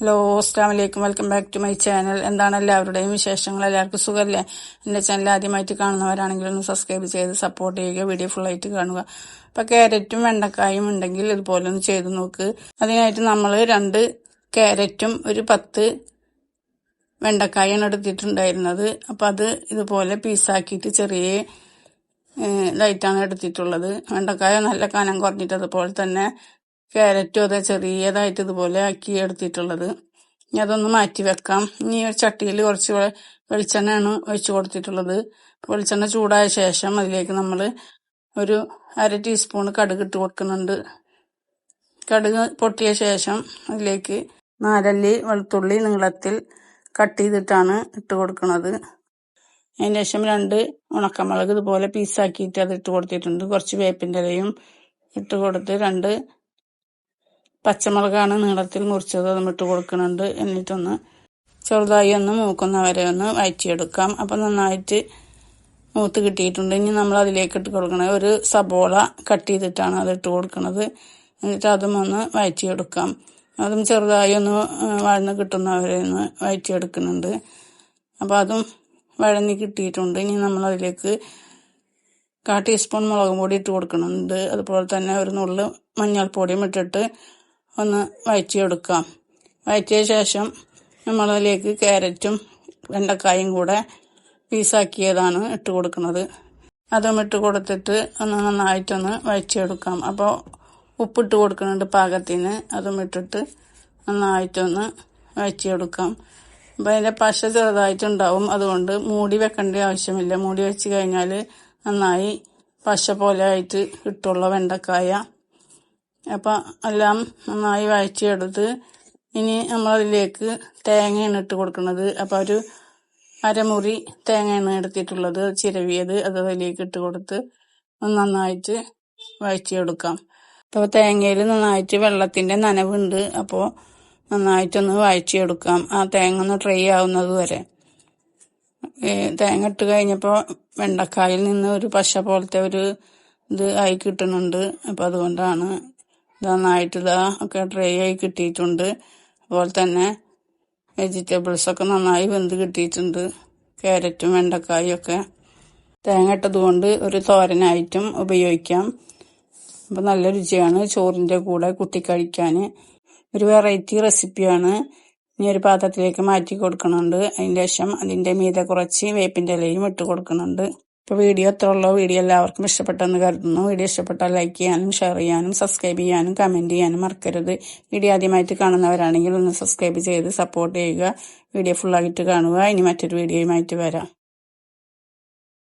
Hello അസ്ലാമലൈക്കും welcome back to my channel. എന്താണ് എല്ലാവരുടെയും വിശേഷങ്ങൾ? എല്ലാവർക്കും സുഖമല്ലേ എന്റെ ചാനൽ ആദ്യമായിട്ട് കാണുന്നവരാണെങ്കിൽ ഒന്ന് സബ്സ്ക്രൈബ് ചെയ്ത് സപ്പോർട്ട് ചെയ്യുക വീഡിയോ ഫുൾ ആയിട്ട് കാണുക. അപ്പൊ ക്യാരറ്റും വെണ്ടക്കായും ഉണ്ടെങ്കിൽ ഇതുപോലെ ഒന്ന് ചെയ്ത് നോക്ക്. അതിനായിട്ട് നമ്മൾ രണ്ട് ക്യാരറ്റും ഒരു പത്ത് വെണ്ടക്കായാണ് എടുത്തിട്ടുണ്ടായിരുന്നത്. അപ്പൊ അത് ഇതുപോലെ പീസാക്കിയിട്ട് ചെറിയ ഇതായിട്ടാണ് എടുത്തിട്ടുള്ളത്. വെണ്ടക്കായ നല്ല കനം കുറഞ്ഞിട്ട് അതുപോലെ തന്നെ ക്യാരറ്റും അതെ ചെറിയതായിട്ട് ഇതുപോലെ ആക്കി എടുത്തിട്ടുള്ളത്. ഇനി അതൊന്ന് മാറ്റി വെക്കാം. ഇനി ഒരു ചട്ടിയിൽ കുറച്ച് വെളിച്ചെണ്ണയാണ് ഒഴിച്ചു കൊടുത്തിട്ടുള്ളത്. വെളിച്ചെണ്ണ ചൂടായ ശേഷം അതിലേക്ക് നമ്മൾ ഒരു അര ടീസ്പൂൺ കടുക് ഇട്ട് കൊടുക്കുന്നുണ്ട്. കടുക് പൊട്ടിയ ശേഷം അതിലേക്ക് നാലല്ലി വെളുത്തുള്ളി നീളത്തിൽ കട്ട് ചെയ്തിട്ടാണ് ഇട്ട് കൊടുക്കുന്നത് അതിന് ശേഷം രണ്ട് ഉണക്കമുളക് ഇതുപോലെ പീസാക്കിയിട്ട് അത് ഇട്ട് കൊടുത്തിട്ടുണ്ട്. കുറച്ച് വേപ്പിന്റെ ഇലയും ഇട്ട് കൊടുത്ത് രണ്ട് പച്ചമുളകാണ് നീളത്തിൽ മുറിച്ചത്. അതും ഇട്ട് കൊടുക്കുന്നുണ്ട്. എന്നിട്ടൊന്ന് ചെറുതായി ഒന്ന് മൂക്കുന്ന വരെ ഒന്ന് വയറ്റിയെടുക്കാം. അപ്പം നന്നായിട്ട് മൂത്ത് കിട്ടിയിട്ടുണ്ട്. ഇനി നമ്മൾ അതിലേക്ക് ഇട്ട് കൊടുക്കണത് ഒരു സബോള കട്ട് ചെയ്തിട്ടാണ് അത് ഇട്ട് കൊടുക്കുന്നത് എന്നിട്ട് അതും ഒന്ന് വയറ്റിയെടുക്കാം. അതും ചെറുതായി ഒന്ന് വഴന്ന് കിട്ടുന്നവരെ ഒന്ന് വയറ്റിയെടുക്കുന്നുണ്ട്. അപ്പോൾ അതും വഴന്നി കിട്ടിയിട്ടുണ്ട്. ഇനി നമ്മൾ അതിലേക്ക് കാ ടീസ്പൂൺ മുളക് പൊടി ഇട്ട് കൊടുക്കുന്നുണ്ട്. അതുപോലെ തന്നെ ഒരു നുള്ളു മഞ്ഞൾപ്പൊടിയും ഇട്ടിട്ട് ഒന്ന് വഴറ്റിയെടുക്കാം. വഴറ്റിയ ശേഷം നമ്മളതിലേക്ക് ക്യാരറ്റും വെണ്ടക്കായും കൂടെ പീസാക്കിയതാണ് ഇട്ട് കൊടുക്കുന്നത്. അതും ഇട്ട് കൊടുത്തിട്ട് ഒന്ന് നന്നായിട്ടൊന്ന് വഴറ്റിയെടുക്കാം. അപ്പോൾ ഉപ്പിട്ട് കൊടുക്കുന്നുണ്ട് പാകത്തിന്. അതും ഇട്ടിട്ട് നന്നായിട്ടൊന്ന് വഴറ്റിയെടുക്കാം. അപ്പോൾ അതിന്റെ പശ ചെറുതായിട്ടുണ്ടാവും. അതുകൊണ്ട് മൂടി വെക്കേണ്ട ആവശ്യമില്ല. മൂടി വെച്ച് കഴിഞ്ഞാൽ നന്നായി പശ പോലെ ആയിട്ട് ഇട്ടുള്ള വെണ്ടക്കായ അപ്പം എല്ലാം നന്നായി വഴറ്റിയെടുത്ത് ഇനി നമ്മളതിലേക്ക് തേങ്ങയാണ് ഇട്ട് കൊടുക്കുന്നത്. അപ്പോൾ ഒരു അരമുറി തേങ്ങയാണ് എടുത്തിട്ടുള്ളത് ചിരവിയത്. അത് അതിലേക്ക് ഇട്ട് കൊടുത്ത് നന്നായിട്ട് വഴറ്റിയെടുക്കാം. അപ്പോൾ തേങ്ങയിൽ നന്നായിട്ട് വെള്ളത്തിന്റെ നനവുണ്ട്. അപ്പോൾ നന്നായിട്ടൊന്ന് വഴറ്റിയെടുക്കാം. ആ തേങ്ങ ഒന്ന് ഡ്രൈ ആവുന്നത് വരെ. തേങ്ങ ഇട്ട് കഴിഞ്ഞപ്പോൾ വെണ്ടക്കായിൽ നിന്ന് ഒരു പശ പോലത്തെ ഒരു ഇത് ആയി കിട്ടുന്നുണ്ട്. അപ്പോൾ അതുകൊണ്ടാണ് നന്നായിട്ട് ഇതാ ഒക്കെ ഡ്രൈ ആയി കിട്ടിയിട്ടുണ്ട്. അതുപോലെ തന്നെ വെജിറ്റബിൾസൊക്കെ നന്നായി വെന്ത് കിട്ടിയിട്ടുണ്ട്. ക്യാരറ്റും വെണ്ടക്കായും ഒക്കെ. തേങ്ങ ഇട്ടതുകൊണ്ട് ഒരു തോരനായിട്ടും ഉപയോഗിക്കാം. അപ്പം നല്ല രുചിയാണ് ചോറിന്റെ കൂടെ കുട്ടിക്കഴിക്കാൻ കഴിക്കാൻ ഒരു വെറൈറ്റി റെസിപ്പിയാണ് ഇനി ഒരു പാത്രത്തിലേക്ക് മാറ്റി കൊടുക്കുന്നുണ്ട് അതിന്റെ ശേഷം അതിന്റെ മീതെ കുറച്ച് വേപ്പിന്റെ ഇലയും ഇട്ട് കൊടുക്കുന്നുണ്ട് ഇപ്പോൾ വീഡിയോ എത്ര ഉള്ളോ വീഡിയോ എല്ലാവർക്കും ഇഷ്ടപ്പെട്ടെന്ന് കരുതുന്നു. വീഡിയോ ഇഷ്ടപ്പെട്ടാൽ ലൈക്ക് ചെയ്യാനും ഷെയർ ചെയ്യാനും സബ്സ്ക്രൈബ് ചെയ്യാനും കമന്റ് ചെയ്യാനും മറക്കരുത്. വീഡിയോ ആദ്യമായിട്ട് കാണുന്നവരാണെങ്കിൽ ഒന്ന് സബ്സ്ക്രൈബ് ചെയ്ത് സപ്പോർട്ട് ചെയ്യുക. വീഡിയോ ഫുള്ളായിട്ട് കാണുക. ഇനി മറ്റൊരു വീഡിയോയുമായിട്ട് വരാം.